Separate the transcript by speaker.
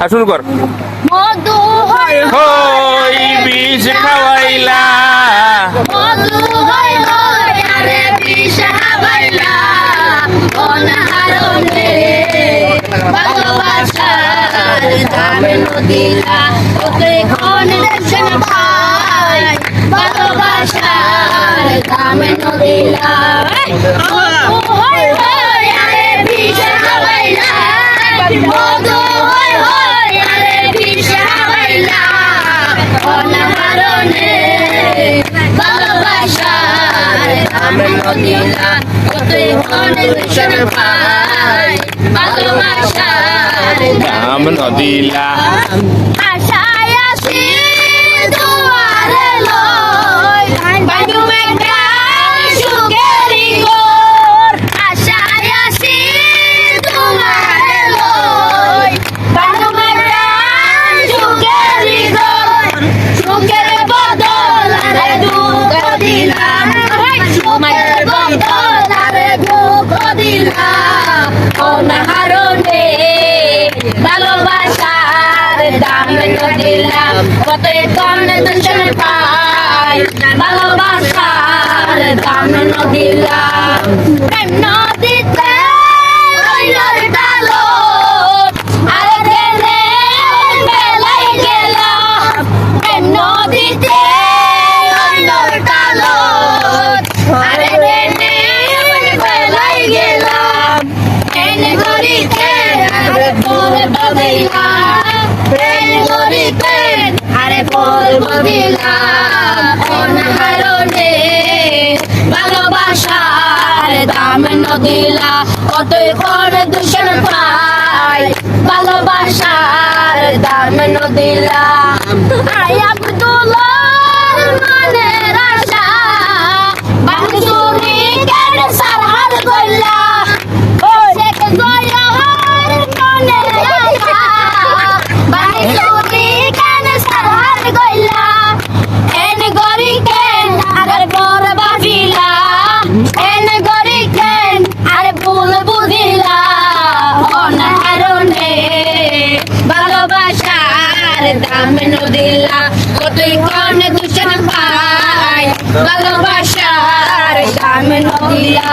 Speaker 1: আর শুরু কর।
Speaker 2: মধু
Speaker 1: হই বিষ খাওয়াইলা।
Speaker 2: মধু আরে বিশা বাইলা অনাহারণে ভালোবাসার দামে নদীলা। ওতে কোন ভালোবাসার দামে নদীলা। মধু আরে নদীলা কতই মনে ভীষণ পাই ভালোবাসার
Speaker 1: দাম নদিলা
Speaker 2: আশায় ভালোবাসার দাম দিলাম কত কম দর্শন পাই ভালোবাসার আরে বল অনাহারণে ভালোবাসার দাম নদিলা কতই কোন দূষণ পাই ভালোবাসার দাম নদিলা আই আব্দুল্লাহ ভালোবাসার দাম দিলা কতই কোন দূষণ পায় ভালোবাসার দাম নদিলা